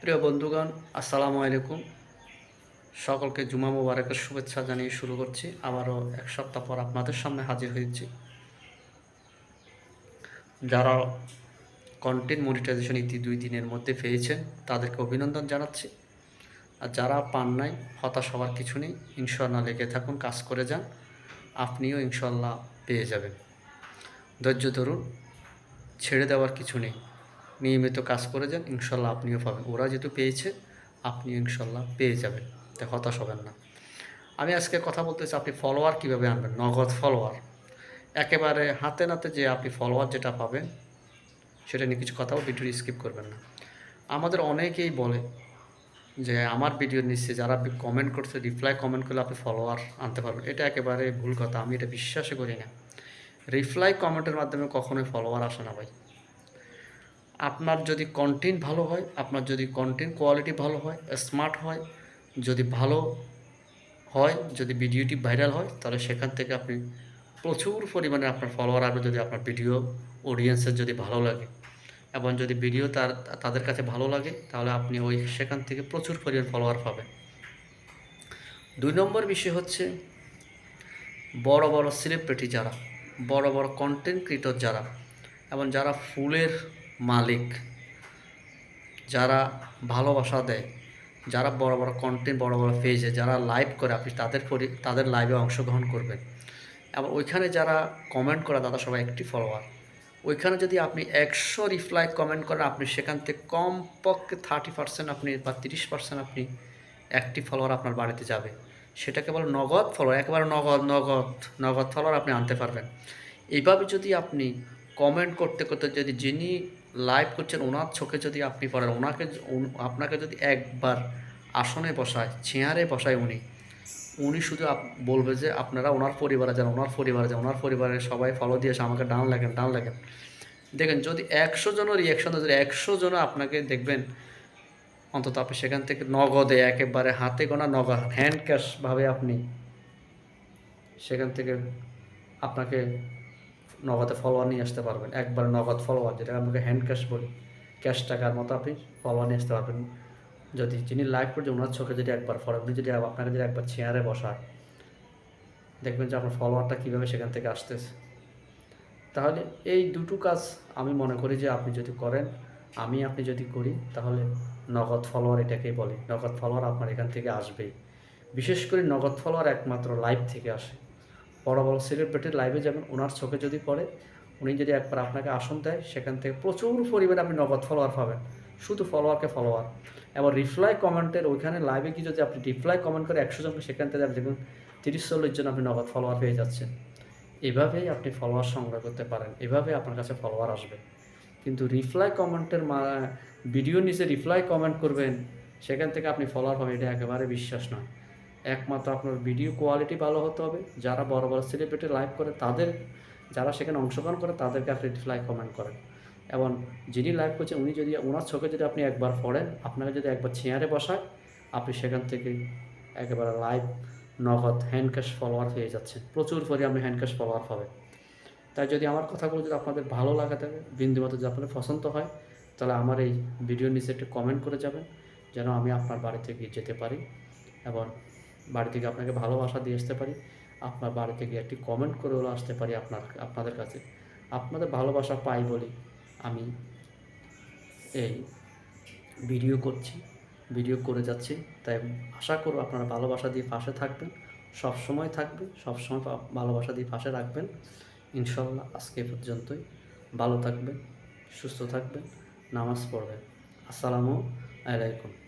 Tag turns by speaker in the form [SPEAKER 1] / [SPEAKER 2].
[SPEAKER 1] প্রিয় বন্ধুগণ, আসসালামু আলাইকুম। সকলকে জুমা মুবারকের শুভেচ্ছা জানিয়ে শুরু করছি। আবারও এক সপ্তাহ পর আপনাদের সামনে হাজির হয়েছি। যারা কন্টেন্ট মনিটাইজেশন ইতি দুই দিনের মধ্যে পেয়েছেন, তাদেরকে অভিনন্দন জানাচ্ছি। আর যারা পান নাই, হতাশ হওয়ার কিছু নেই ইনশাল্লাহ লেগে থাকুন, কাজ করে যান। আপনিও ইনশাল্লাহ পেয়ে যাবেন। ধৈর্য ধরুন, ছেড়ে দেওয়ার কিছু নেই। নিয়মিত কাজ করে যান, ইনশাল্লাহ আপনিও পাবেন। ওরা যেহেতু পেয়েছে, আপনি ইনশাল্লাহ পেয়ে যাবেন। তাই হতাশ হবেন না। আমি আজকে কথা বলতেছি আপনি ফলোয়ার কীভাবে আনবেন? নগদ ফলোয়ার একেবারে হাতে নাতে যে আপনি ফলোয়ার যেটা পাবেন, সেটা নিয়ে কিছু কথাও ভিডিও স্কিপ করবেন না। আমাদের অনেকেই বলে যে, আমার ভিডিও নিচে যারা কমেন্ট করছে রিপ্লাই কমেন্ট করলে আপনি ফলোয়ার আনতে পারবেন। এটা একেবারে ভুল কথা, আমি এটা বিশ্বাসই করি না। রিপ্লাই কমেন্টের মাধ্যমে কখনোই ফলোয়ার আসে না ভাই। আপনার যদি কন্টেন্ট ভালো হয়, আপনার যদি কন্টেন্ট কোয়ালিটি ভালো হয় স্মার্ট হয়, যদি ভালো হয়, যদি ভিডিওটি ভাইরাল হয়, তাহলে সেখান থেকে আপনি প্রচুর পরিমাণে আপনার ফলোয়ার আসবে যদি আপনার ভিডিও অডিয়েন্সের যদি ভালো লাগে। এবং যদি ভিডিও তার, তাদের কাছে ভালো লাগে, তাহলে আপনি ওই সেখান থেকে প্রচুর পরিমাণ ফলোয়ার পাবেন। দুই নম্বর বিষয় হচ্ছে, বড় বড় সেলিব্রিটি যারা, বড় বড় কন্টেন্ট ক্রিয়েটর যারা, এবং যারা ফুলের মালিক, যারা ভালোবাসা দেয়, যারা বড় বড় কন্টেন্ট বড় বড় পেজে যারা লাইভ করে, আপনি তাদের তাদের লাইভে অংশগ্রহণ করবেন। এবং ওইখানে যারা কমেন্ট করে তারা সবাই একটি ফলোয়ার ওইখানে যদি আপনি একশো রিপ্লাই কমেন্ট করেন, আপনি সেখান থেকে কমপক্ষে থার্টি পার্সেন্ট আপনি বা তিরিশ পার্সেন্ট আপনি একটি ফলোয়ার আপনার বাড়িতে যাবে। সেটাকে বলে নগদ ফলোয়ার একেবারে নগদ নগদ নগদ ফলোয়ার আপনি আনতে পারবেন। এইভাবে যদি আপনি কমেন্ট করতে করতে যদি যিনি লাইভ করছেন ওনার চোখে যদি আপনি পড়েন, ওনাকে আপনাকে যদি একবার আসনে বসায়, চেয়ারে বসায় উনি উনি শুধু বলবে যে আপনারা ওনার পরিবারে যান, ওনার পরিবারে যান, ওনার পরিবারের সবাই ফলো দিয়ে এসে আমাকে ডান লাগেন ডান লাগেন। দেখেন, যদি একশো জনের রিয়াকশন যদি একশো জন আপনাকে দেখবেন, অন্তত আপনি সেখান থেকে নগদে, একেবারে হাতে গোনা নগদ হ্যান্ড ক্যাশভাবে আপনি সেখান থেকে আপনাকে নগদে ফলোয়ার নিয়ে আসতে পারবেন। একবার নগদ ফলোয়ার যেটা আমাকে হ্যান্ড ক্যাশ বলি। ক্যাশ টাকার মতো আপনি ফলোয়ার নিয়ে আসতে পারবেন। যদি যিনি লাইভ করছে, ওনার চোখে যদি একবার ফলো উনি যদি আপনাকে যদি একবার চেয়ারে বসায়, দেখবেন যে আপনার ফলোয়ারটা কীভাবে সেখান থেকে আসতেছে। তাহলে এই দুটো কাজ আমি মনে করি যে আপনি যদি করেন, আমি আপনি যদি করি, তাহলে নগদ ফলোয়ার এটাকেই বলে। নগদ ফলোয়ার আপনার এখান থেকে আসবেই। বিশেষ করে নগদ ফলোয়ার একমাত্র লাইভ থেকে আসে। বড় বড় সেলিব্রিটির লাইভে যাবেন ওনার চোখে যদি পড়ে, উনি যদি একবার আপনাকে আসন দেয়, সেখান থেকে প্রচুর পরিমাণে আপনি নগদ ফলোয়ার পাবেন। শুধু ফলোয়ারকে ফলোয়ার এবার রিপ্লাই কমেন্টের ওইখানে লাইভে কি যদি আপনি রিপ্লাই কমেন্ট করে একশো জনকে, সেখান থেকে আপনি দেখুন তিরিশ চল্লিশ জন আপনি নগদ ফলোয়ার পেয়ে যাচ্ছেন। এভাবেই আপনি ফলোয়ার সংগ্রহ করতে পারেন। এভাবে আপনার কাছে ফলোয়ার আসবে। কিন্তু রিপ্লাই কমেন্টের ভিডিও নিচে রিপ্লাই কমেন্ট করবেন, সেখান থেকে আপনি ফলোয়ার পাবেন। এটা একেবারে বিশ্বাস নয়। একমাত্র আপনার ভিডিও কোয়ালিটি ভালো হতে হবে। যারা বড় বড় সেলিব্রিটি লাইভ করে, তাদের, যারা সেখানে অংশগ্রহণ করে, তাদেরকে আপনি রিপ্লাই কমেন্ট করেন। এবং যিনি লাইভ করছেন উনি যদি, ওনার চোখে যদি আপনি একবার পড়েন, আপনাকে যদি একবার চেয়ারে বসায়, আপনি সেখান থেকে একেবারে লাইভ নগদ হ্যান্ড ক্যাশ ফলোয়ার পেয়ে যাচ্ছেন। প্রচুর পরিমাণে হ্যান্ড ক্যাশ ফলোয়ার পাবে তাই যদি আমার কথাগুলো যদি আপনাদের ভালো লাগা থাকে বিন্দুমতো যদি আপনাদের পছন্দ হয়, তাহলে আমার এই ভিডিওর নিচে একটু কমেন্ট করে যাবেন, যেন আমি আপনার বাড়িতে গিয়ে যেতে পারি। এবং বাড়ি থেকে আপনাকে ভালোবাসা দিয়ে আসতে পারি, আপনার বাড়ি থেকে একটি কমেন্ট করে আসতে পারি আপনার, আপনাদের কাছে। আপনাদের ভালোবাসা পাই বলি আমি এই ভিডিও করছি ভিডিও করে যাচ্ছি। তাই আশা করব আপনারা ভালোবাসা দিয়ে পাশে থাকবেন সব সময় থাকবে সব সময় ভালোবাসা দিয়ে পাশে রাখবেন। ইনশাল্লাহ আজকে পর্যন্তই। ভালো থাকবেন, সুস্থ থাকবেন, নামাজ পড়বেন। আসসালামু আলাইকুম।